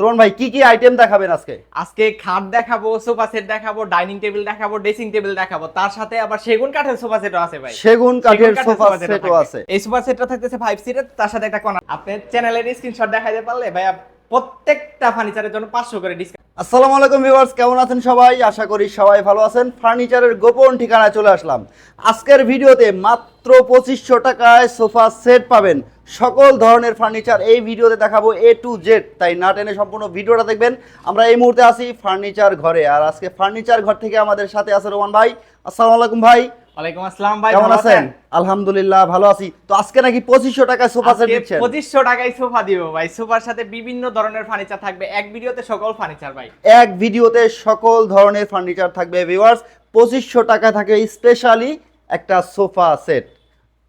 তরুণ ভাই কি কি আইটেম দেখাবেন আজকে? আজকে খাট দেখাবো সোফা সেট দেখাবো ডাইনিং টেবিল দেখাবো ড্রেসিং টেবিল দেখাবো। তার সাথে আবার সেগুন কাঠের সোফা সেটও আছে ভাই। সেগুন কাঠের সোফা সেটও আছে। এই সোফা সেটটা থাকতেছে 5 সিটের তার সাথে একটা কর্নার আপনি চ্যানেলের স্ক্রিনশট দেখাইতে পারলে ভাই প্রত্যেকটা ফার্নিচারের জন্য পাঁচশো করে ডিসকাউন্ট আসসালামু আলাইকুম ভিউয়ার্স, কেমন আছেন সবাই? আশা করি সবাই ভালো আছেন। ফার্নিচারের গোপন ঠিকানায় চলে আসলাম। আজকের ভিডিওতে মাত্র পঁচিশশো টাকায় সোফা সেট পাবেন। সকল ধরনের ফার্নিচার এই ভিডিওতে দেখাবো এ টু জেড তাই না টেনে সম্পূর্ণ ভিডিওটা দেখবেন। আমরা এই মুহূর্তে আছি ফার্নিচার ঘরে। আর আজকে ফার্নিচার ঘর থেকে আমাদের সাথে আছে রোমান ভাই। আসসালামু আলাইকুম ভাই। ওয়ালাইকুম আসসালাম ভাই কেমন আছেন? আলহামদুলিল্লাহ ভালো আছি। তো আজকে নাকি পঁচিশশো টাকায় সোফা সেট দিচ্ছেন পঁচিশশো টাকায় সোফা দিব ভাই। সোফার সাথে বিভিন্ন ধরনের ফার্নিচার থাকবে। এক ভিডিওতে সকল ফার্নিচার ভাই। এক ভিডিওতে সকল ধরনের ফার্নিচার থাকবে ভিউয়ার্স পঁচিশশো টাকা থাকে স্পেশালি একটা সোফা সেট।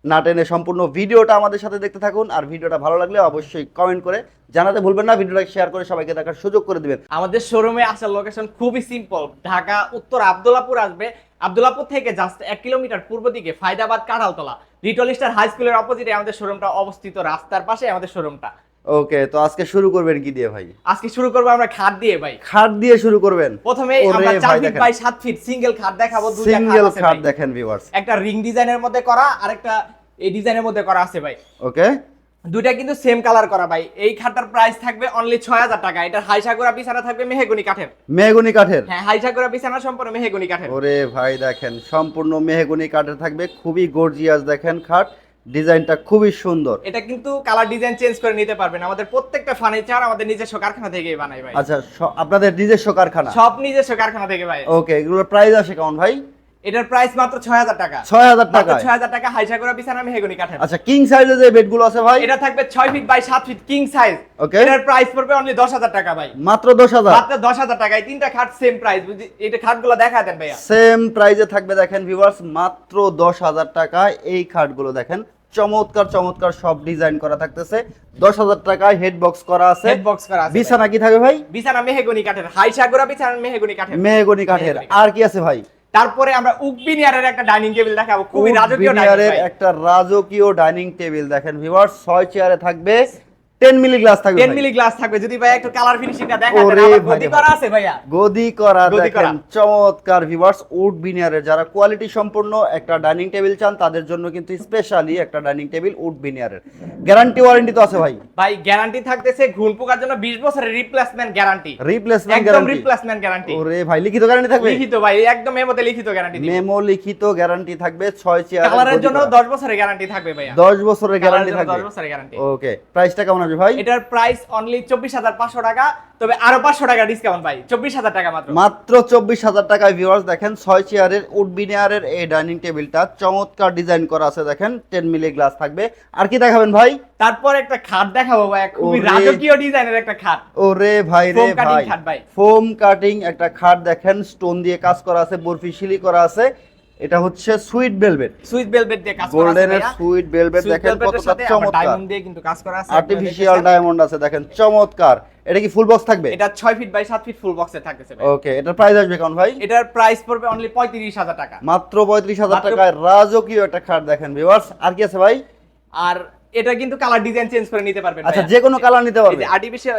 না টেনে সম্পূর্ণ ভিডিওটা আমাদের সাথে দেখতে থাকুন। আর ভিডিওটা ভালো লাগলে অবশ্যই কমেন্ট করে জানাতে ভুলবেন না। ভিডিওটা শেয়ার করে সবাইকে দেখার সুযোগ করে দিবেন। আমাদের শোরুমে আসার লোকেশন খুবই সিম্পল ঢাকা উত্তর আব্দুল্লাপুর আসবে। আব্দুল্লাপুর থেকে জাস্ট এক কিলোমিটার পূর্ব দিকে Faydabad Kanthaltala. Little star high স্কুলের অপোজিটে আমাদের শোরুমটা অবস্থিত। রাস্তার পাশে আমাদের শোরুমটা ওকে তো আজকে শুরু করবেন কি দিয়ে ভাই? আজকে শুরু করব আমরা খাট দিয়ে ভাই। খাট দিয়ে শুরু করবেন? প্রথমে আমরা চার ভাই ফিট বাই সাত ফিট সিঙ্গেল খাট দেখাবো দুইটা সিঙ্গেল খাট দেখেন ভিউয়ার্স একটা রিং ডিজাইনের মধ্যে করা আর একটা এই ডিজাইনের মধ্যে করা আছে ভাই। ওকে। দুইটা কিন্তু সেম কালার করা ভাই। এই খাটটার প্রাইস থাকবে অনলি ছয় হাজার টাকা। এটা হাইসাগুড়া বিছানা থাকবে মেহেগুনি কাঠের। মেহগুনি কাঠের? হ্যাঁ হাইসাগুড়া বিছানা সম্পূর্ণ মেহেগুনি কাঠের। ওরে ভাই দেখেন সম্পূর্ণ মেহগুনি কাঠের থাকবে। খুবই গর্জিয়াস দেখেন খাট। ডিজাইনটা খুবই সুন্দর। এটা কিন্তু কালার ডিজাইন চেঞ্জ করে নিতে পারবেন। আমাদের প্রত্যেকটা ফার্নিচার আমাদের নিজস্ব কারখানা থেকেই বানাই ভাই। আচ্ছা আপনাদের নিজস্ব কারখানা? সব নিজস্ব কারখানা থেকে ভাই। ওকে এগুলোর প্রাইস আছে কেমন ভাই? এটার প্রাইস মাত্র ছয় হাজার টাকা। ছয় হাজার মাত্র টাকা ছয় হাজার টাকা হাইসাগুড়া বিছানা মেহেগুনি কাঠের। আচ্ছা কিং সাইজের যে বেডগুলো আছে ভাই? এটা থাকবে ছয় ফিট বাই সাত ফিট কিং সাইজ Okay. এটার প্রাইস পড়বে অনলি দশ হাজার টাকা ভাই। মাত্র দশ হাজার? মাত্র দশ হাজার টাকা। এই তিনটা খাট সেম প্রাইস বুঝি এটা খাটগুলো দেখা দেন ভাইয়া। সেম প্রাইজে থাকবে দেখেন ভিউয়ার্স মাত্র দশ হাজার টাকায় এই খাটগুলো দেখেন। চমৎকার চমৎকার সব ডিজাইন করা থাকতেছে। দশ হাজার টাকায় হেড বক্স করা আছে। সেট বক্স করা আছে বিছানা কি থাকবে ভাই। বিছানা মেহেগুনি কাঠের। হাই হাইসাগুড়া বিছানা মেহগনি কাঠের। মেহগনি কাঠের। আর কি আছে ভাই? তারপরে আমরা উকবিনিয়ারের একটা ডাইনিং টেবিল দেখাবো। খুবই রাজকীয় ডাইনিং একটা রাজকীয় ডাইনিং টেবিল দেখেন। ভিউয়ার্স ছয় চেয়ারে থাকবে। টেন মিলি গ্লাস থাকবে 10 মিলি গ্লাস থাকবে। যদি ভাই একটু কালার ফিনিশিংটা আমার গদি করা আছে ভাইয়া। গদি করা দেখেন চমৎকার ভিউয়ার্স উড যারা কোয়ালিটি একটা ডাইনিং টেবিল চান তাদের জন্য কিন্তু স্পেশালি একটা dining table wood guarantee warranty তো আছে ভাই। ভাই গ্যারান্টি থাকতেছে পোকার জন্য 20 বছরের রিপ্লেসমেন্ট গ্যারান্টি রিপ্লেসমেন্ট একদম গ্যারান্টি রিপ্লেসমেন্ট গ্যারান্টি ওরে ভাই লিখিত গ্যারান্টি থাকবে? লিখিত ভাই একদম মধ্যে লিখিত গ্যারান্টি মেমো লিখিত গ্যারান্টি থাকবে ছয় চেয়ার কালারের জন্য 10 বছরের গ্যারান্টি থাকবে ভাইয়া। 10 বছরের গ্যারান্টি থাকবে। 10 বছরের গ্যারান্টি ওকে প্রাইসটা কেমন আছে ভাই? এটার প্রাইস অনলি 24500 টাকা তবে আরও 500 টাকা ডিসকাউন্ট ভাই 24000 টাকা মাত্র। মাত্র চব্বিশ হাজার টাকায় ভিউয়ার্স দেখেন ছয় চেয়ারের উড বিনিয়ারের এই ডাইনিং টেবিলটা চমৎকার ডিজাইন করা আছে দেখেন টেন মিলি গ্লাস থাকবে। আর কি দেখাবেন ভাই? তারপর একটা খাট দেখাবো ভাই খুবই রাজকীয় ডিজাইনের একটা খাট। ওরে ভাই রে ভাই। খাট ভাই। ফোম কাটিং একটা খাট দেখেন স্টোন দিয়ে কাজ করা আছে বরফি শিলি করা আছে। এটা হচ্ছে সুইট ভেলভেট। সুইস ভেলভেট দিয়ে কাজ করা আছে গোল্ডেনের ভাইয়া। সুইট ভেলভেট দেখেন আবার চমৎকার। ডায়মন্ড দিয়ে কিন্তু কাজ করা আছে। আর্টিফিশিয়াল ডায়মন্ড আছে দেখেন চমৎকার। এটা কি ফুল বক্স থাকবে? এটা 6 ফিট বাই 7 ফিট ফুল বক্সে থাকতেছে ভাই ওকে এটার প্রাইস আসবে কেমন ভাই? এটার প্রাইস পড়বে অনলি 35000 টাকা। মাত্র পঁয়ত্রিশ হাজার মাত্র- টাকায় রাজকীয় একটা খাট দেখেন ভিউয়ার্স আর কি আছে ভাই? আর এটা কিন্তু কালার ডিজাইন চেঞ্জ করে নিতে পারবেন আচ্ছা যে কোনো কালার নিতে এই পারবে যে আর্টিফিশিয়াল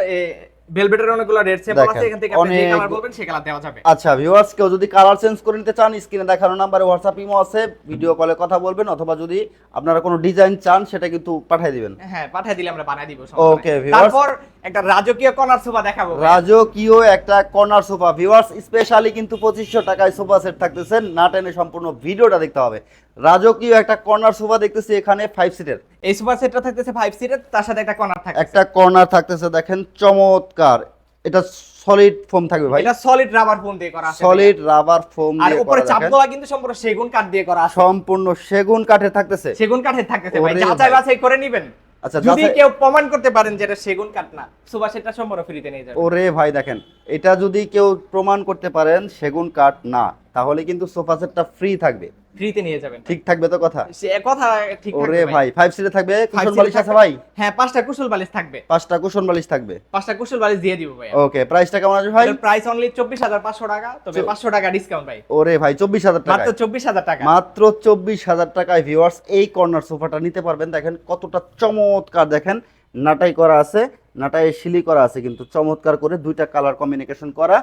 ভেলভেটের অনেকগুলো রেড সেপ আছে এখান থেকে আপনি যে কালার বলবেন সেই কালার দেওয়া যাবে। আচ্ছা ভিউয়ার্স কেউ যদি কালার চেঞ্জ করে নিতে চান স্ক্রিনে দেখানো নাম্বারে হোয়াটসঅ্যাপ ইমো আছে ভিডিও কলে কথা বলবেন অথবা যদি আপনারা কোনো ডিজাইন চান সেটা কিন্তু পাঠিয়ে দিবেন। হ্যাঁ পাঠিয়ে দিলে আমরা বানিয়ে দিব ওকে ভিউয়ার্স তারপর একটা রাজকীয় কর্নার সোফা দেখাবো। রাজকীয় একটা কর্নার সোফা। ভিউয়ার্স স্পেশালি কিন্তু পঁচিশশো টাকায় সোফা সেট থাকতেছে না টেনে সম্পূর্ণ ভিডিওটা দেখতে হবে। রাজকীয় একটা কর্নার সোফা দেখতেছি এখানে ফাইভ সিটের এই সোফা সেটটা থাকতেছে 5 সিটের তার সাথে একটা কর্নার থাকে একটা কর্নার থাকতেছে দেখেন চমৎকার। এটা সলিড ফোম থাকবে ভাই। এটা সলিড রাবার ফোম দিয়ে করা আছে। সলিড রাবার ফোম আর উপরে। চাপগুলা কিন্তু সম্পূর্ণ সেগুন কাঠ দিয়ে করা আছে। সম্পূর্ণ সেগুন কাঠে থাকতেছে। সেগুন কাঠের থাকতেছে ভাই। যাচাই। বাছাই করে নেবেন। আচ্ছা, যদি কেউ প্রমাণ করতে পারেন যে এটা সেগুন কাঠ না সুভাষ এটা সম্পূর্ণ ফ্রিতে নিয়ে যাবে। ওরে ভাই দেখেন এটা যদি কেউ প্রমাণ করতে পারেন সেগুন কাঠ না তাহলে কিন্তু সোফা সেটটা ফ্রি থাকবে। ফ্রিতে নিয়ে যাবেন। ঠিক থাকবে তো কথা? কথা ঠিক ওরে ভাই ফাইভ সিটে থাকবে? কুশন বালিশ আছে ভাই? হ্যাঁ পাঁচটা বালিশ থাকবে। পাঁচটা কুশন বালিশ থাকবে। পাঁচটা বালিশ দিয়ে দিব ভাই ওকে প্রাইসটা কেমন আছে ভাই? প্রাইস অনলি চব্বিশ হাজার পাঁচশো টাকা তবে চো- পাঁচশো টাকা ডিসকাউন্ট ভাই। ওরে ভাই চব্বিশ হাজার টাকা মাত্র চব্বিশ হাজার টাকা। মাত্র চব্বিশ হাজার টাকায় ভিউয়ার্স এই কর্নার সোফাটা নিতে পারবেন। দেখেন কতটা চমৎকার দেখেন নাটাই করা আছে নাটায় শিলি করা আছে কিন্তু চমৎকার করে দুইটা কালার কম্বিনেশন করা।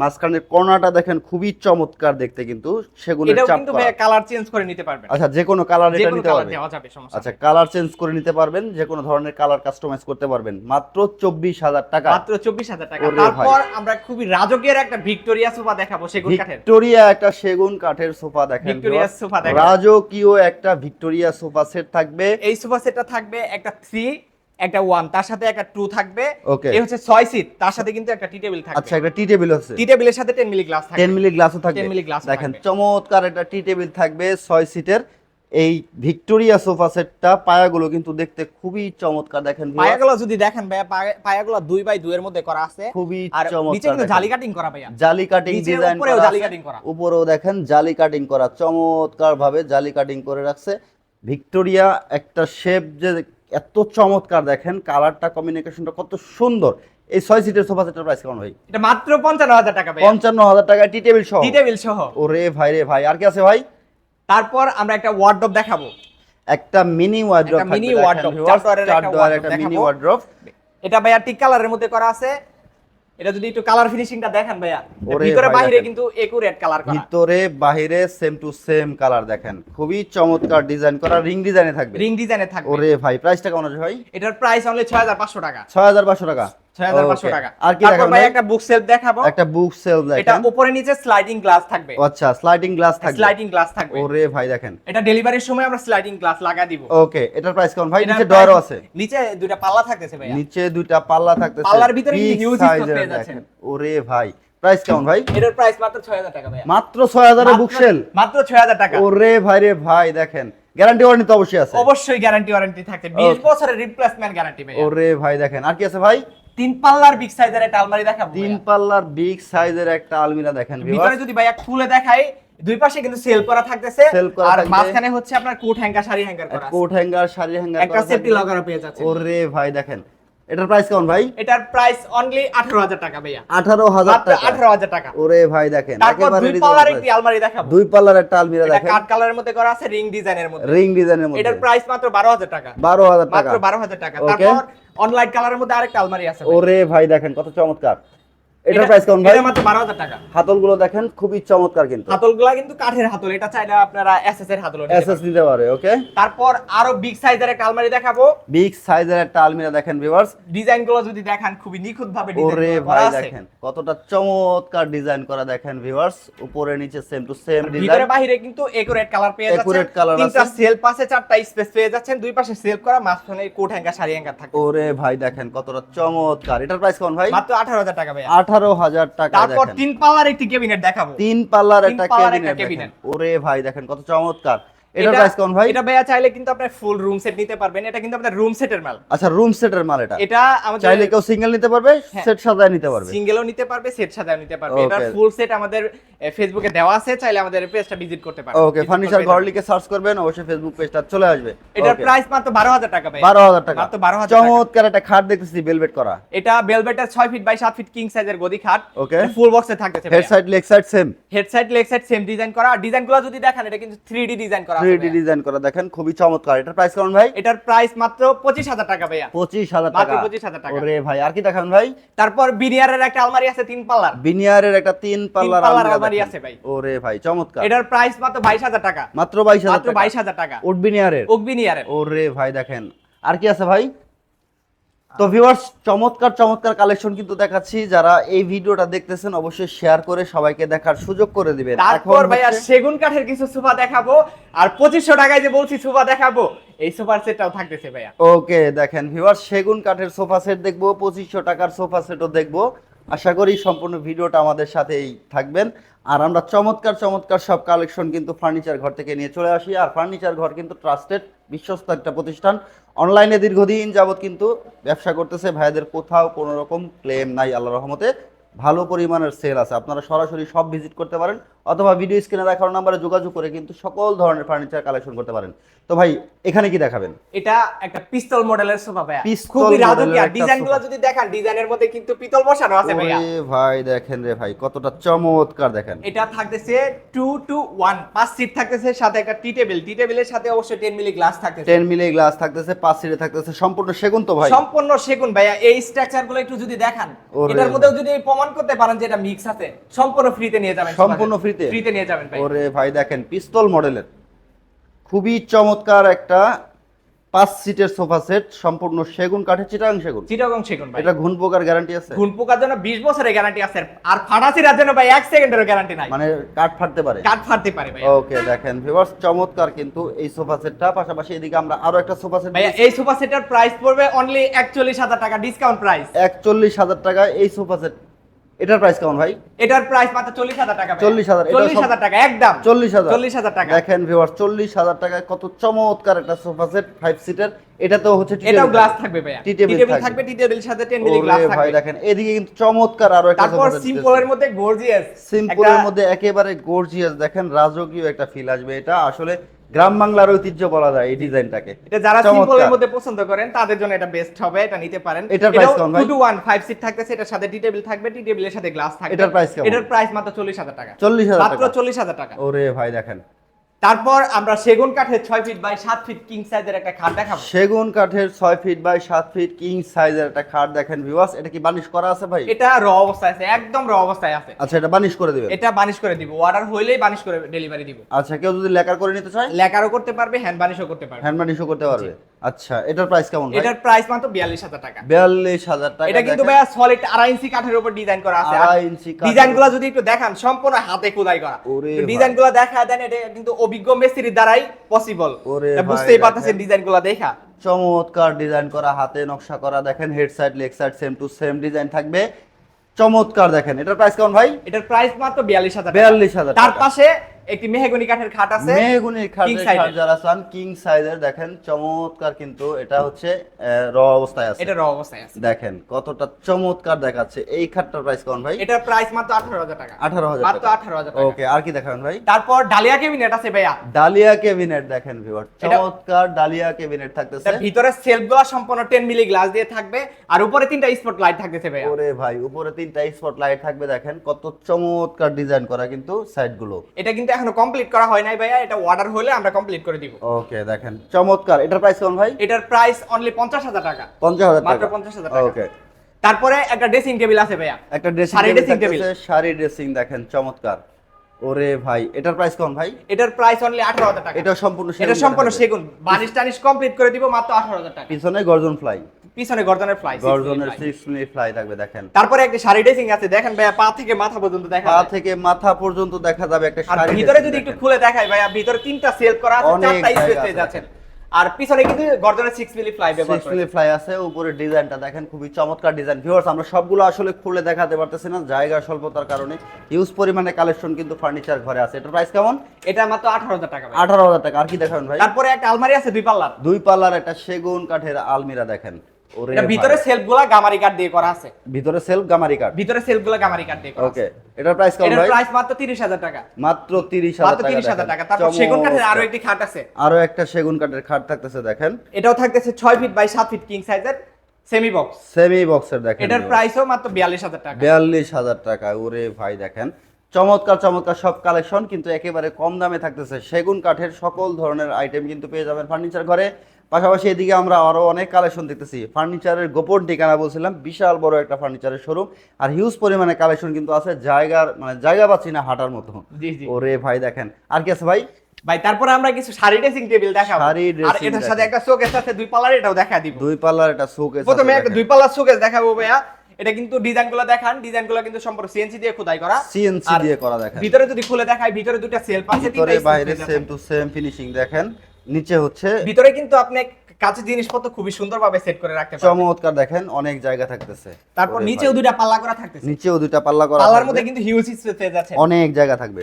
মাঝখানের কর্নারটা দেখেন খুবই চমৎকার দেখতে কিন্তু সেগুনের এটাও চাপ কিন্তু। কালার চেঞ্জ করে নিতে পারবেন। আচ্ছা যে কোনো কালার এটা নিতে পারবেন আচ্ছা কালার চেঞ্জ করে নিতে পারবেন যে কোনো ধরনের কালার কাস্টমাইজ করতে পারবেন। মাত্র চব্বিশ হাজার টাকা। মাত্র চব্বিশ হাজার টাকা। তারপর আমরা খুবই রাজকীয় একটা ভিক্টোরিয়া সোফা দেখাবো সেগুন কাঠের। ভিক্টোরিয়া একটা সেগুন কাঠের সোফা দেখেন ভিক্টোরিয়া। সোফা দেখাবো রাজকীয় একটা ভিক্টোরিয়া সোফা সেট থাকবে। এই সোফা সেটটা থাকবে একটা থ্রি একটা ওয়ান তার সাথে একটা টু থাকবে। Okay. এই হচ্ছে ছয় সিট তার সাথে কিন্তু একটা টি টেবিল থাকবে। আচ্ছা একটা টি টেবিল আছে। টি টেবিলের সাথে টেন মিলি গ্লাস থাকবে। টেন মিলি গ্লাসও থাকবে। 10 মিলি glassও দেখেন চমৎকার একটা টি টেবিল থাকবে ছয় সিটের এই ভিক্টোরিয়া সোফা সেটটা পায়াগুলো কিন্তু দেখতে খুবই চমৎকার দেখেন। পায়াগুলো যদি দেখেন পায়া- পায়াগুলো দুই বাই দুই এর মধ্যে করা আছে। খুবই আর নিচে কিন্তু জালি কাটিং করা ভাইয়া। জালি কাটিং ডিজাইন উপরেও করা জালি কাটিং করা। উপরেও দেখেন জালি কাটিং করা চমৎকার ভাবে জালি কাটিং করে রাখছে। ভিক্টোরিয়া একটা শেপ যে এত চমৎকার দেখেন কালারটা কমিউনিকেশনটা কত সুন্দর। এই ছয় সিটের সোফা সেটের প্রাইস কেমন ভাই? এটা মাত্র পঞ্চান্ন হাজার টাকা পঞ্চান্ন হাজার টাকা টি টেবিল সহ? টি টেবিল সহ। ওরে ভাই রে ভাই আর কি আছে ভাই? তারপর আমরা একটা ওয়ার্ডরোব দেখাবো। একটা মিনি ওয়ার্ডরোব মিনি ওয়ার্ডরোব চার ডোয়ারের একটা মিনি ওয়ার্ডরোব এটা ভাই আর টিক কালারের মধ্যে করা আছে। এটা যদি একটু কালার ফিনিশিংটা দেখেন ভাইয়া ভিতরে বাইরে। কিন্তু একুরেট কালার করা। ভিতরে বাইরে সেম টু সেম কালার দেখেন। খুবই চমৎকার ডিজাইন করা রিং ডিজাইনে থাকবে। রিং ডিজাইনে থাকবে। ওরে ভাই প্রাইসটা কেমন আছে ভাই? এটার প্রাইস অনলি 6500 টাকা। ছয় হাজার পাঁচশো টাকা। 6500 টাকা। আর কি তারপর ভাই ভাই? একটা বুক সেলফ দেখাবো। একটা বুক সেল এটা উপরে নিচে স্লাইডিং গ্লাস থাকবে। আচ্ছা স্লাইডিং গ্লাস থাকবে। স্লাইডিং গ্লাস থাকবে। ওরে ভাই দেখেন। এটা ডেলিভারির সময় আমরা স্লাইডিং গ্লাস লাগা দিব। ওকে এটার প্রাইস কেমন? ভাই এটার নিচে ডয়ারও আছে। নিচে দুইটা পাল্লা থাকতেছে ভাইয়া। নিচে দুইটা পাল্লা থাকতেছে। পাল্লার ভিতরে কিন্তু Big huge space size এর পেয়ে যাচ্ছেন। ওরে ভাই প্রাইস কেমন ভাই? এটার প্রাইস মাত্র 6000 টাকা মাত্র বুক সেল মাত্র 6000 টাকা। ওরে ভাই রে ভাই দেখেন। গ্যারান্টি ওয়ারেন্টি তো অবশ্যই আছে। অবশ্যই গ্যারান্টি ওয়ারেন্টি থাকছে। 20 বছরের রিপ্লেসমেন্ট গ্যারান্টি ভাইয়া। ওরে ভাই দেখেন। আর কি আছে ভাই? তিন পাল্লার বিগ সাইজের একটা আলমারি দেখাবো তিন পাল্লার বিগ সাইজের একটা আলমিরা দেখেন ভিতরে। যদি ভাইয়া খুলে দেখাই দুই পাশে কিন্তু সেল করা থাকতেছে। আর মাঝখানে হচ্ছে আপনার কোট হ্যাঙ্গার শাড়ি হ্যাঙ্গার করা কোট হ্যাঙ্গার শাড়ি হ্যাঙ্গার একটা সেফটি লগারও পেয়ে যাচ্ছে ওরে ভাই দেখেন এটার প্রাইস কেমন ভাই? এটার প্রাইস অনলি 18000 টাকা ভাইয়া। আঠারো হাজার মাত্র টাকা। 18000 টাকা। ওরে ভাই দেখেন একেবারে দুই পাল্লার একটি আলমারি দেখাবো। দুই পাল্লার একটা আলমিরা দেখেন। কাট কালারের মধ্যে করা আছে রিং ডিজাইনের মধ্যে। রিং ডিজাইনের মধ্যে। এটার প্রাইস মাত্র 12000 টাকা। বারো হাজার টাকা। মাত্র 12000 টাকা। তারপর অনলাইন কালারের মধ্যে আরেকটা আলমারি আছে ওরে ভাই দেখেন কত চমৎকার। এটার এটা- প্রাইস কেমন ভাই? মাত্র 12000 টাকা। হাতলগুলো দেখেন খুবই চমৎকার কিন্তু। হাতলগুলা কিন্তু কাঠের হাতল এটা চাইলে আপনারা এসএস এর হাতল এসএস নিতে পারে ওকে তারপর আরও বিগ সাইজের একটা আলমারি দেখাবো। বিগ সাইজের একটা আলমিরা দেখেন ভিউয়ার্স ডিজাইনগুলো যদি দেখান খুবই নিখুঁত ভাবে ওরে ডিজাইন ভাই দেখেন কতটা চমৎকার ডিজাইন করা দেখেন ভিউয়ার্স উপরে নিচে সেম টু সেম ভিতরে বাইরে কিন্তু একুরেট কালার পেয়ে যাচ্ছেন। Accurate colour তিনটা সেলফ আছে চারটা স্পেস পেয়ে যাচ্ছেন। দুই পাশে সেলফ করা মাঝখানে কোট হ্যাঙ্গার শাড়ি হ্যাঙ্গার থাকে। ওরে ভাই দেখেন কতটা চমৎকার। এটার প্রাইস কেমন ভাই? মাত্র 18000 টাকা ভাইয়া। আঠারো হাজার টাকা তারপর তিন পাল্লার একটি ক্যাবিনেট দেখাবো। তিন পাল্লার একটা কেবিনেট ক্যাবিনেট ওরে ভাই দেখেন কত চমৎকার। এটা- প্রাইস কেমন ভাই? এটা ভাইয়া চাইলে কিন্তু আপনার ফুল রুম সেট নিতে পারবেন। এটা কিন্তু আপনার রুম সেটের মাল। আচ্ছা রুম সেটের মাল এটা। এটা আমাদের চাইলে কেউ সিঙ্গেল নিতে পারবে হ্যাঁ। সেট সাজায় নিতে পারবে। সিঙ্গেলও নিতে পারবে সেট সাজাও নিতে পারবে. এটার ফুল সেট আমাদের ফেসবুকে দেওয়া আছে চাইলে আমাদের পেজটা ভিজিট করতে ওকে ফার্নিচার করবে ঘর লিখে সার্চ করবেন অবশ্যই ফেসবুক পেজটা চলে আসবে। এটার প্রাইস মাত্র 12000 টাকা ভাই বারো হাজার টাকা। মাত্র 12000 টাকা। চমৎকার একটা খাট দেখতেছি বেলভেট করা। এটা বেলভেটের 6 ফিট বাই 7 ফিট কিং সাইজের গদি খাট। Okay. ফুল বক্সে থাকতেছে head side leg side same head side leg side same design করা। আর ডিজাইনগুলো যদি দেখেন এটা কিন্তু 3D ডিজাইন করা। আছে থ্রি ডি ভাইয়া। ডিজাইন করা দেখেন খুবই চমৎকার। এটার প্রাইস কেমন ভাই? এটার প্রাইস মাত্র 25000 টাকা ভাইয়া। পঁচিশ হাজার মাত্র টাকা। 25,000 টাকা। ওরে ভাই আর কি দেখান ভাই? তারপর বিনিয়ারের একটা আলমারি আছে তিন পাল্লার। বিনিয়ারের একটা তিন পাল্লার আলমারি আছে ভাই। ওরে ভাই চমৎকার। এটার প্রাইস মাত্র 22000 টাকা। মাত্র বাইশ হাজার মাত্র টাকা। 22000 টাকা। উড বিনিয়ারের। ওরে ভাই দেখেন। আর কি আছে ভাই? তো ভিউয়ার্স চমৎকার চমৎকার কালেকশন কিন্তু দেখাচ্ছি। যারা এই ভিডিওটা দেখতেছেন অবশ্যই শেয়ার করে সবাইকে দেখার সুযোগ করে দিবেন। তারপর ভাইয়া সেগুন কাঠের কিছু সোফা দেখাবো আর 2500 টাকায় যে বলছি সোফা দেখাবো এই সোফা সেটটাও থাকতেছে ভাইয়া। ওকে দেখেন ভিউয়ার্স সেগুন কাঠের সোফা সেট দেখব পঁচিশশো টাকার সোফা সেটও দেখব। আশা করি সম্পূর্ণ ভিডিওটা আমাদের সাথেই থাকবেন। আর আমরা চমৎকার চমৎকার সব কালেকশন কিন্তু ফার্নিচার ঘর থেকে নিয়ে চলে আসি। আর ফার্নিচার ঘর কিন্তু ট্রাস্টেড বিশ্বস্ত একটা প্রতিষ্ঠান। অনলাইনে দীর্ঘদিন যাবৎ কিন্তু ব্যবসা করতেছে, ভাইদের কোথাও কোনো রকম ক্লেম নাই আল্লাহ রহমতে। ভালো পরিমাণের সেল আছে। আপনারা সরাসরি সব ভিজিট করতে পারেন। অথবা ভিডিও স্ক্রিনে দেখানো নাম্বারে যোগাযোগ করে কিন্তু সকল ধরনের ফার্নিচার কালেকশন করতে পারেন। তো ভাই এখানে কি দেখাবেন? এটা একটা পিস্তল মডেলের সোফা পিস্তল খুবই রাজকীয়। একটা ডিজাইনগুলো সোফা। যদি দেখান ডিজাইনের মধ্যে কিন্তু পিতল বসানো আছে ওরে ভাই দেখেন রে ভাই কতটা চমৎকার দেখেন। এটা থাকতেছে টু টু ওয়ান পাঁচ সিট থাকতেছে সাথে একটা টি টেবিল টি টেবিলের সাথে অবশ্যই টেন মিলি গ্লাস থাকতেছে। টেন মিলি গ্লাস থাকতেছে পাঁচ সিটে থাকতেছে সম্পূর্ণ সেগুন তো ভাই। সম্পূর্ণ সেগুন ভাইয়া। এই স্ট্রাকচারগুলো একটু যদি দেখান এটার মধ্যেও যদি প্রমাণ করতে পারেন যে এটা মিক্স আছে সম্পূর্ণ ফ্রিতে নিয়ে যাবেন সম্পূর্ণ ফ্রিতে? ফ্রিতে নিয়ে যাবেন ভাই। ওরে ভাই দেখেন পিস্তল মডেলের। খুবই চমৎকার একটা পাঁচ সিটের সোফা সেট সম্পূর্ণ সেগুন কাঠের চিটাং সেগুন। চিটাগং সেগুন ভাই। এটা ঘুন পোকার গ্যারান্টি আছে। ঘুন পোকার জন্য 20 বছরের গ্যারান্টি আছে। আর ফাটাসিরার জন্য ভাই 1 সেকেন্ডের গ্যারান্টি নাই। মানে কাঠ ফাটতে পারে। কাট ফাটতে পারে ভাই। ওকে দেখেন ভিউয়ার্স চমৎকার কিন্তু এই সোফা সেটটা। পাশাপাশি এদিকে আমরা আরও একটা সোফা সেট ভাইয়া এই সোফা সেটের প্রাইস পড়বে অনলি 41000 টাকা ডিসকাউন্ট প্রাইস একচল্লিশ হাজার টাকা এই সোফা সেট। এটার প্রাইস কেমন ভাই? এটার প্রাইস মাত্র 40000 টাকা ভাইয়া। 40,000 এটা সব- 40000 টাকা একদম। চল্লিশ হাজার। 40000 টাকা। দেখেন ভিউয়ার্স চল্লিশ হাজার টাকায় কত চমৎকার একটা সোফা সেট ফাইভ সিটার এটা তো হচ্ছে এটাও গ্লাস থাকবে। ভাইয়া। টি টেবিল থাকবে। টি টেবিল সাথে 10 মিলি গ্লাস ওরে ভাই দেখেন এদিকে কিন্তু চমৎকার আরও একটা তারপর সিম্পলের মধ্যে গর্জিয়াস সিম্পলের মধ্যে একেবারে গর্জিয়াস দেখেন রাজকীয় একটা ফিল আসবে এটা। আসলে গ্রাম বাংলার ঐতিহ্য বলা যায় এই ডিজাইনটাকে। এটা যারা। সিম্পলের মধ্যে পছন্দ করেন তাদের জন্য এটা বেস্ট হবে এটা নিতে পারেন। এটা প্রাইস কম ভাই? 2 টু 1 5 সিট থাকতেছে এটার সাথে টি টেবিল থাকবে টি টেবিলের সাথে গ্লাস থাকবে। এটার প্রাইস কম এটার প্রাইস মাত্র 40000 টাকা। 40,000 মাত্র টাকা। 40000 টাকা। ওরে ভাই দেখেন। তারপর আমরা সেগুন কাঠের ছয় ফিট বাই সাত ফিট কিং সাইজের একটা খাট দেখাবো। সেগুন কাঠের ছয় ফিট বাই সাত ফিট কিং সাইজের একটা খাট দেখেন ভিউয়ার্স এটা কি বানিশ করা আছে ভাই? এটা র অবস্থায় আছে একদম র অবস্থায় আছে। আচ্ছা এটা বানিশ করে দিবেন? এটা বানিশ করে দিব অর্ডার হইলেই বানিশ করে ডেলিভারি দিব। আচ্ছা কেউ যদি লেকার করে নিতে চায়? লেকারও করতে পারবে হ্যান্ড বানিশও করতে পারবে। হ্যান্ড বানিশও করতে পারবে। আচ্ছা এটার প্রাইস কেমন ভাই? এটার প্রাইস মাত্র 42000 টাকা। বিয়াল্লিশ হাজার টাকা এটা কিন্তু। ভাইয়া সলিড আড়াই ইঞ্চি কাঠের উপর ডিজাইন করা আছে। আড়াই ইঞ্চি কাঠের ডিজাইনগুলো যদি একটু দেখান সম্পূর্ণ হাতে খোদাই করা। ওরে ডিজাইনগুলো দেখা দেন এটা কিন্তু অভিজ্ঞ মিস্ত্রির দ্বারাই পসিবল বুঝতেই পারতেছেন দেখেন। ডিজাইনগুলো দেখা। চমৎকার ডিজাইন করা হাতে নকশা করা দেখেন head side leg side same to same design থাকবে। চমৎকার দেখেন। এটার প্রাইস কেমন ভাই? এটার প্রাইস মাত্র বিয়াল্লিশ হাজার 42,000 তার পাশে একটি মেহগনি কাঠের খাট আছে খাটের size খাট যারা চান কিং সাইজের দেখেন চমৎকার কিন্তু এটা হচ্ছে র অবস্থায় আছে। এটা র অবস্থায় আছে। দেখেন কতটা চমৎকার দেখাচ্ছে। এই খাটটার প্রাইস কেমন ভাই? এটার প্রাইস মাত্র আঠারো হাজার টাকা। আঠারো হাজার মাত্র টাকা। আঠারো হাজার টাকা। ওকে আর কি দেখাবেন ভাই? তারপর ডালিয়া কেবিনেট আছে ভাইয়া। ডালিয়া কেবিনেট দেখেন ভিউয়ার চমৎকার ডালিয়া কেবিনেট থাকতেছে। তার ভিতরে সেলফগুলো সম্পূর্ণ টেন মিলি গ্লাস দিয়ে থাকবে আর উপরে তিনটা স্পট লাইট থাকতেছে ভাইয়া। ওরে ভাই উপরে তিনটা স্পট লাইট থাকবে দেখেন কত চমৎকার ডিজাইন করা কিন্তু সাইডগুলো। এটা কিন্তু এখনও কমপ্লিট করা হয় নাই ভাইয়া এটা অর্ডার হলে আমরা কমপ্লিট করে দিব। ওকে দেখেন। চমৎকার। এটার প্রাইস কেমন ভাই? এটার প্রাইস অনলি পঞ্চাশ হাজার টাকা। পঞ্চাশ হাজার মাত্র পঞ্চাশ 50,000 টাকা। ওকে তারপরে একটা ড্রেসিং টেবিল আছে ভাইয়া। একটা ড্রেসিং টেবিল শাড়ি ড্রেসিং দেখেন চমৎকার। ওরে ভাই এটার প্রাইস কম ভাই? এটার প্রাইস অনলি আঠারো হাজার টাকা। এটা সম্পূর্ণ এটা সম্পূর্ণ সেগুন। বানিশ টানিশ কমপ্লিট করে দিব মাত্র আঠারো হাজার টাকা। পিছনে গর্জন ফ্লাই পিছনে গর্জনের ফ্লাই গর্জনের সিক্স মিনিট ফ্লাই থাকবে দেখেন। তারপরে একটা শাড়ি ড্রেসিং আছে দেখেন ভাই পা থেকে মাথা পর্যন্ত দেখা পা থেকে মাথা পর্যন্ত দেখা যাবে একটা শাড়ি ভিতরে যদি একটু খুলে দেখাই ভাই ভিতরে তিনটা সেল করা আছে চারটা স্পেস পেয়ে। যাচ্ছেন। আর পিছনে কিন্তু গর্জনের সিক্স মিলি ফ্লাই ব্যবহার করে মিনিট ফ্লাই আছে উপরে ডিজাইনটা দেখেন খুবই চমৎকার ডিজাইন ভিউয়ার্স আমরা সবগুলো আসলে খুলে দেখাতে পারতেছি না জায়গা স্বল্পতার কারণে। হিউজ পরিমাণে কালেকশন কিন্তু ফার্নিচার ঘরে আছে। এটার প্রাইস কেমন? এটা মাত্র আঠারো হাজার টাকা ভাইয়া। আঠারো হাজার টাকা। আর কি দেখাবেন ভাই? তারপরে একটা আলমারি আছে দুই পাল্লার। দুই পাল্লার একটা সেগুন কাঠের আলমিরা দেখেন। এটা। ভিতরে সেলফ গামারি কাঠ দিয়ে করা আছে। ভিতরে সেলফ গামারি কাঠ ভিতরে সেলফ গামারি কাঠ দিয়ে করা ওকে এটার প্রাইস কেমন এটার প্রাইস মাত্র টাকা। মাত্র তিরিশ হাজার মাত্র টাকা তিরিশ হাজার দেখেন। টাকা। তারপর সেগুন কাঠের আরও একটি খাট আছে। আরও একটা সেগুন কাঠের খাট থাকতেছে দেখেন। এটাও থাকতেছে ছয় ফিট বাই সাত ফিট কিং সাইজের সেমি বক্স সেমি বক্সের দেখেন এটার প্রাইসও মাত্র বিয়াল্লিশ হাজার টাকা। বিয়াল্লিশ হাজার টাকা ওরে ভাই দেখেন। চমৎকার চমৎকার সব কালেকশন কিন্তু একেবারে কম দামে থাকতেছে সেগুন কাঠের সকল ধরনের আইটেম কিন্তু পেয়ে যাবেন ফার্নিচার ঘরে। পাশাপাশি এদিকে আমরা আরও অনেক কালেকশন দেখতেছি। ফার্নিচারের গোপন ঠিকানা বলছিলাম বিশাল বড় একটা ফার্নিচারের শোরুম আর হিউজ পরিমাণে কালেকশন কিন্তু আছে জায়গার মানে জায়গা পাচ্ছি না হাঁটার মতো। ওরে ভাই দেখেন। আর কি আছে ভাই? ভাই তারপরে আমরা কিছু শাড়ি ড্রেসিং টেবিল দেখাবো। আর এটার সাথে একটা শোকেস আছে দুই পাল্লার এটাও দেখা দিব। দুই পাল্লার একটা শোকেস প্রথমে একটা দুই পাল্লার শোকেস দেখাবো ভাইয়া। এটা কিন্তু ডিজাইনগুলো দেখান। ডিজাইনগুলো কিন্তু সম্পূর্ণ সিএনসি দিয়ে খোদাই করা। সিএনসি দিয়ে করা দেখেন। ভিতরে যদি খুলে দেখায় ভিতরে দুটো সেলফ আছে ভিতরে বাইরে সেম টু সেম ফিনিশিং দেখেন। নিচে হচ্ছে ভিতরে কিন্তু আপনি কাঁচের জিনিসপত্র খুবই সুন্দরভাবে সেট করে রাখতে পারবেন। চমৎকার দেখেন অনেক জায়গা থাকতেছে। তারপর নিচেও। দুইটা পাল্লা করা থাকতেছে। নিচেও দুইটা পাল্লা করা পাল্লার। মধ্যে কিন্তু হিউজ স্পেস যাচ্ছে। অনেক জায়গা থাকবে।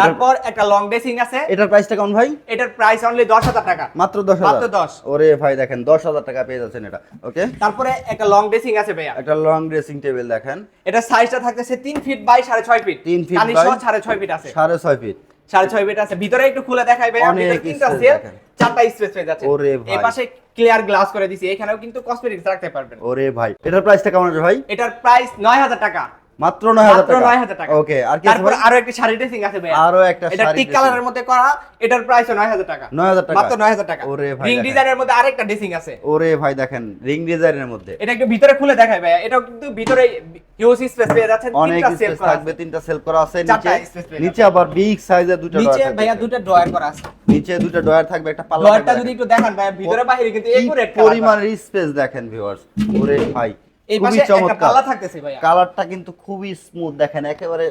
তারপর একটা লং ড্রেসিং আছে। এটার প্রাইসটা কেমন ভাই? এটার প্রাইস অনলি দশ হাজার টাকা। মাত্র দশ মাত্র হাজার 10 ওরে ভাই দেখেন দশ হাজার টাকা পেয়ে যাচ্ছেন এটা। ওকে তারপরে একটা লং ড্রেসিং আছে ভাইয়া। একটা লং ড্রেসিং টেবিল দেখেন। এটা সাইজটা থাকতেছে তিন ফিট বাই সাড়ে ছয় ফিট তিন ফিট সাড়ে ছয় ফিট আছে। সাড়ে ছয় ফিট সাড়ে ছয় বেড আছে ভিতরে একটু খুলে দেখাই ভাই তিনটা সেল চারটা স্পেস পেয়ে যাচ্ছে। ওরে ভাই। এই পাশে ক্লিয়ার গ্লাস করে দিছি এখানেও কিন্তু কসমেটিক্স রাখতে পারবেন। ওরে ভাই এটার প্রাইসটা কেমন আছে ভাই? এটার প্রাইস নয় হাজার টাকা। মাত্র নয় হাজার মাত্র টাকা। 9,000 টাকা। ওকে আর কি তারপর আরও একটা শাড়ি ড্রেসিং আছে ভাই আরও একটা এটা টিক কালারের মধ্যে করা এটার প্রাইস 9000 টাকা। 9,000 টাকা? মাত্র 9000 টাকা। ওরে ভাই রিং। ডিজাইনের মধ্যে আরেকটা ড্রেসিং আছে। ওরে ভাই দেখেন রিং ডিজাইনের মধ্যে। এটা একটু ভিতরে খুলে দেখাই ভাই এটাও কিন্তু ভিতরে হিউজ স্পেস পেয়ে যাচ্ছে অনেক তিনটা সেল করা থাকবে। তিনটা সেল করা আছে। নিচে নিচে আবার বিগ সাইজের দুটো নিচে ভাইয়া দুটো ড্রয়ার করা আছে। নিচে দুটো ডয়ার থাকবে একটা পাল্লা ড্রয়ারটা যদি একটু দেখান ভাই ভিতরে বাইরে কিন্তু একুরেট পরিমাণের স্পেস দেখেন ভিউয়ার্স ওরে ভাই এই পাশে একটা পাল্লা থাকতেছে ভাইয়া। কালারটা কিন্তু খুবই স্মুথ দেখেন একেবারে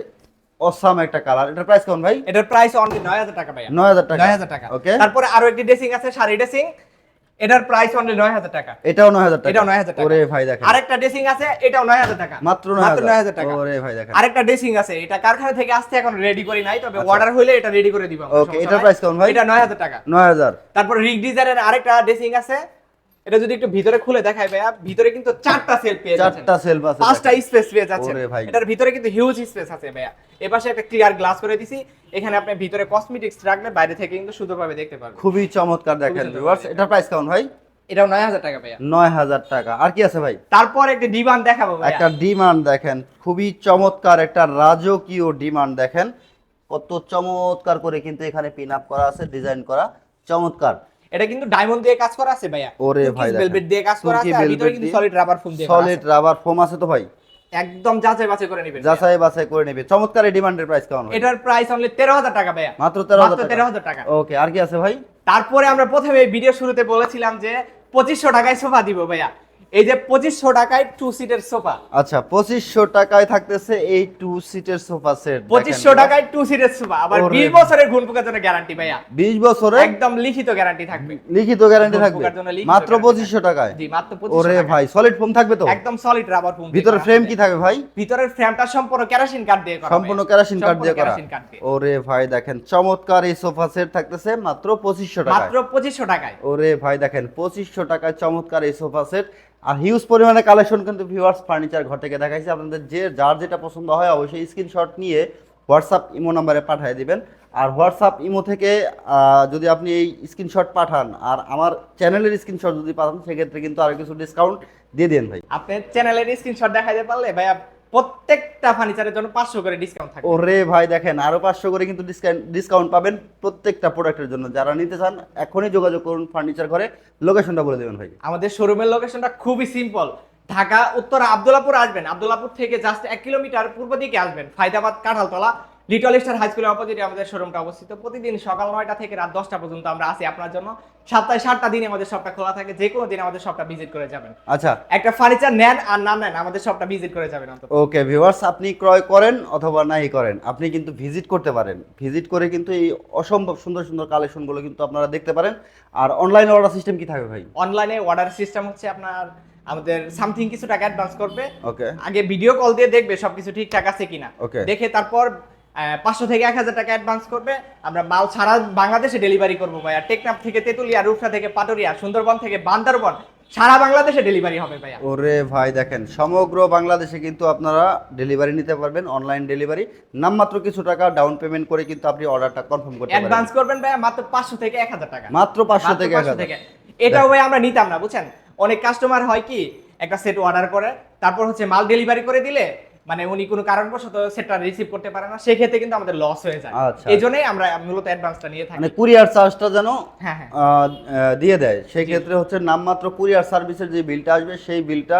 অসাম একটা কালার। এটার প্রাইস কেমন ভাই? এটার প্রাইস অনলি 9000 টাকা ভাইয়া। 9000 টাকা। 9000 টাকা। ওকে তারপরে আরও একটি ড্রেসিং আছে শাড়ি ড্রেসিং এটার প্রাইস অনলি 9000 টাকা। এটাও 9000 টাকা। এটাও 9000 টাকা। ওরে ভাই দেখেন। আরেকটা ড্রেসিং আছে এটাও 9000 টাকা। মাত্র মাত্র 9000 9000 টাকা। ওরে ভাই দেখেন। আরেকটা ড্রেসিং আছে এটা কারখানা থেকে আসতে এখন রেডি করি নাই তবে আচ্ছা। অর্ডার হইলে এটা রেডি করে দিব সমস্যা এটার price কেমন ভাই? এটা 9000 টাকা। 9000 তারপর রিগ ডিজাইনের আরেকটা ড্রেসিং আছে এটা যদি একটু ভিতরে খুলে দেখাই ভাইয়া ভিতরে কিন্তু চারটা সেল পেয়ে যাচ্ছেন। চারটা সেলফ আছে পাঁচটা স্পেস পেয়ে যাচ্ছে এটার ভিতরে কিন্তু হিউজ স্পেস আছে ভাইয়া। এপাশে একটা ক্লিয়ার গ্লাস করে দিছি। এখানে আপনি ভিতরে কসমেটিক্স রাখলে বাইরে থেকে কিন্তু সুন্দরভাবে দেখতে পারবেন। খুবই চমৎকার দেখেন ভিউয়ার্স এটার প্রাইস কেমন ভাই? এটাও 9000 টাকা ভাইয়া। 9000 টাকা। আর কি আছে ভাই? তারপর একটা ডিমান্ড দেখাবো ভাইয়া। একটা ডিমান্ড দেখেন খুবই চমৎকার একটা রাজকীয় ডিমান্ড দেখেন। কত চমৎকার করে কিন্তু এখানে পিন আপ করা আছে ডিজাইন করা। চমৎকার। এটা কিন্তু ডায়মন্ড দিয়ে কাজ করা আছে ভাইয়া। ওরে ভাই ভেলভেট দিয়ে কাজ করা আছে আর ভিতরে কিন্তু সলিড রাবার ফোম দিয়ে সলিড রাবার ফোম আছে তো ভাই? একদম যাচাই বাছাই করে নেবেন যাচাই বাছাই করে নেবে চমৎকার এই ডিমান্ডের প্রাইস কেমন এটার প্রাইস অনলি 13000 টাকা ভাইয়া। মাত্র 13000 মাত্র টাকা। 13000 টাকা। ওকে আর কি আছে ভাই? তারপরে আমরা প্রথমে ভিডিও শুরুতে বলেছিলাম যে 2500 টাকায় সোফা দিব ভাইয়া। এই যে 2500 টাকায় টু সিটের সোফা আচ্ছা পঁচিশশো টাকায় থাকতেছে এই টু সিটের সোফা সেট পঁচিশশো টাকায় টু সিটের সোফা আবার বিশ বছরের ঘুণ পোকার জন্য গ্যারান্টি ভাইয়া। বিশ বছরে একদম লিখিত গ্যারান্টি থাকবে। লিখিত গ্যারান্টি থাকবে। মাত্র পঁচিশশো টাকায়? জি মাত্র ওরে ভাই সলিড ফোম থাকবে তো? একদম সলিড রাবার ফোম ভিতরে ফ্রেম কি থাকবে ভাই? ভিতরের ফ্রেমটা সম্পূর্ণ কেরোসিন কাঠ দিয়ে করা সম্পূর্ণ। কেরাসিন কাঠ সম্পূর্ণ দিয়ে করা। ওরে ভাই দেখেন চমৎকার এই সোফা সেট থাকতেছে মাত্র পঁচিশশো টাকায়। মাত্র পঁচিশশো টাকায়। ওরে ভাই দেখেন পঁচিশশো টাকায় চমৎকার এই সোফা সেট আর হিউজ পরিমাণে কালেকশন কিন্তু ভিউয়ার্স ফার্নিচার ঘর থেকে দেখাইছে। আপনাদের যে, যার যেটা পছন্দ হয় অবশ্যই স্ক্রিনশট নিয়ে হোয়াটসঅ্যাপ ইমো নাম্বারে পাঠিয়ে দিবেন। আর হোয়াটসঅ্যাপ ইমো থেকে যদি আপনি এই স্ক্রিনশট পাঠান আর আমার চ্যানেলের স্ক্রিনশট যদি পাঠান, সেক্ষেত্রে কিন্তু আরও কিছু ডিসকাউন্ট দিয়ে দেন ভাই। আপনার চ্যানেলের স্ক্রিনশট দেখাতে পারলে ভাইয়া প্রত্যেকটা ফার্নিচারের জন্য পাঁচশো করে ডিসকাউন্ট থাকে। ওরে ভাই দেখেন আরও পাঁচশো করে কিন্তু ডিসকাউন্ট ডিসকাউন্ট পাবেন প্রত্যেকটা প্রোডাক্টের জন্য। যারা নিতে চান এখনই যোগাযোগ করুন ফার্নিচার ঘরে। লোকেশনটা বলে দেবেন ভাই। আমাদের শোরুমের লোকেশনটা খুবই সিম্পল ঢাকা উত্তর আবদুল্লাপুর আসবেন। আবদুল্লাপুর থেকে জাস্ট এক কিলোমিটার পূর্ব দিকে আসবেন। Faydabad Kanthaltala. Little star high স্কুলের অপোজিটে আমাদের শোরুমটা অবস্থিত। প্রতিদিন সকাল নয়টা থেকে রাত দশটা পর্যন্ত আমরা আসি আপনার জন্য। সপ্তাহে সাতটা দিন আমাদের শপটা খোলা থাকে যে কোনো দিন আমাদের শপটা ভিজিট করে যাবেন। আচ্ছা। একটা ফার্নিচার নেন আর না নেন আমাদের শপটা ভিজিট করে যাবেন ওকে ভিউয়ার্স আপনি ক্রয় করেন অথবা নাই করেন আপনি কিন্তু ভিজিট করতে পারেন। ভিজিট করে কিন্তু এই অসম্ভব সুন্দর সুন্দর কালেকশনগুলো কিন্তু আপনারা দেখতে পারেন। আর অনলাইন অর্ডার সিস্টেম কি থাকবে ভাই? অনলাইনে অর্ডার সিস্টেম হচ্ছে আপনার আমাদের সামথিং কিছু টাকা অ্যাডভান্স করবে। ওকে আগে ভিডিও কল দিয়ে দেখবে সবকিছু ঠিকঠাক আছে কিনা। Okay. দেখে তারপর পাঁচশো থেকে এক হাজার টাকা অ্যাডভান্স করবে। আমরা মাল সারা বাংলাদেশে ডেলিভারি করব ভাইয়া। টেকনাফ থেকে তেতুলিয়া রূপসা থেকে পাটুরিয়া সুন্দরবন থেকে বান্দরবন সারা বাংলাদেশে ডেলিভারি হবে ভাইয়া। ওরে ভাই দেখেন সমগ্র বাংলাদেশে কিন্তু আপনারা ডেলিভারি নিতে পারবেন অনলাইন ডেলিভারি নামমাত্র কিছু টাকা ডাউন পেমেন্ট করে কিন্তু আপনি অর্ডারটা কনফার্ম করতে পারেন অ্যাডভান্স করবেন ভাইয়া মাত্র পাঁচশো থেকে এক হাজার টাকা। মাত্র পাঁচশো মাত্র থেকে এক হাজার। থেকে। এটাও ভাই আমরা নিতাম না বুঝছেন? অনেক কাস্টমার হয় কি একটা সেট অর্ডার করে তারপর হচ্ছে মাল ডেলিভারি করে দিলে মানে উনি কোনো কারণবশত সেটটা রিসিভ করতে পারে না সেক্ষেত্রে কিন্তু আমাদের লস হয়ে যায়। আচ্ছা। এই জন্যই আমরা মূলত অ্যাডভান্সটা নিয়ে থাকি। মানে কুরিয়ার চার্জটা যেন হ্যাঁ হ্যাঁ। দিয়ে দেয়। সেই ক্ষেত্রে হচ্ছে নামমাত্র কুরিয়ার সার্ভিসের যে বিলটা আসবে সেই বিলটা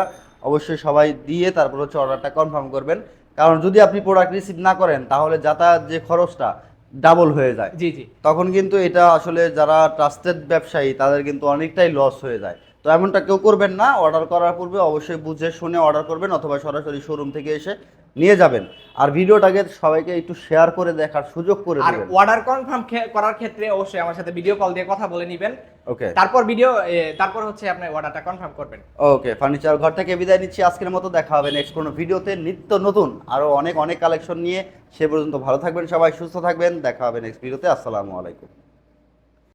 অবশ্যই সবাই দিয়ে তারপর হচ্ছে অর্ডারটা কনফার্ম করবেন। কারণ যদি আপনি প্রোডাক্ট রিসিভ না করেন তাহলে যাতায়াত যে খরচটা ডাবল হয়ে যায়। জি জি। তখন কিন্তু এটা আসলে যারা ট্রাস্টেড ব্যবসায়ী তাদের কিন্তু অনেকটাই লস হয়ে যায়। তো এমনটা কেউ করবেন না অর্ডার করার পূর্বে অবশ্যই বুঝে শুনে অর্ডার করবেন অথবা সরাসরি শোরুম থেকে এসে নিয়ে যাবেন। আর ভিডিওটাকে সবাইকে একটু শেয়ার করে দেখার সুযোগ করে আর অর্ডার কনফার্ম করার ক্ষেত্রে অবশ্যই আমার সাথে ভিডিও কল দিয়ে কথা বলে নেবেন। ওকে তারপর ভিডিও তারপর হচ্ছে আপনি অর্ডারটা কনফার্ম করবেন। ওকে ফার্নিচার ঘর থেকে বিদায় নিচ্ছি আজকের মতো দেখা হবে নেক্সট কোনো ভিডিওতে নিত্য নতুন আরও অনেক অনেক কালেকশন নিয়ে সে পর্যন্ত ভালো থাকবেন সবাই সুস্থ থাকবেন দেখা হবে নেক্সট ভিডিওতে আসসালামু আলাইকুম।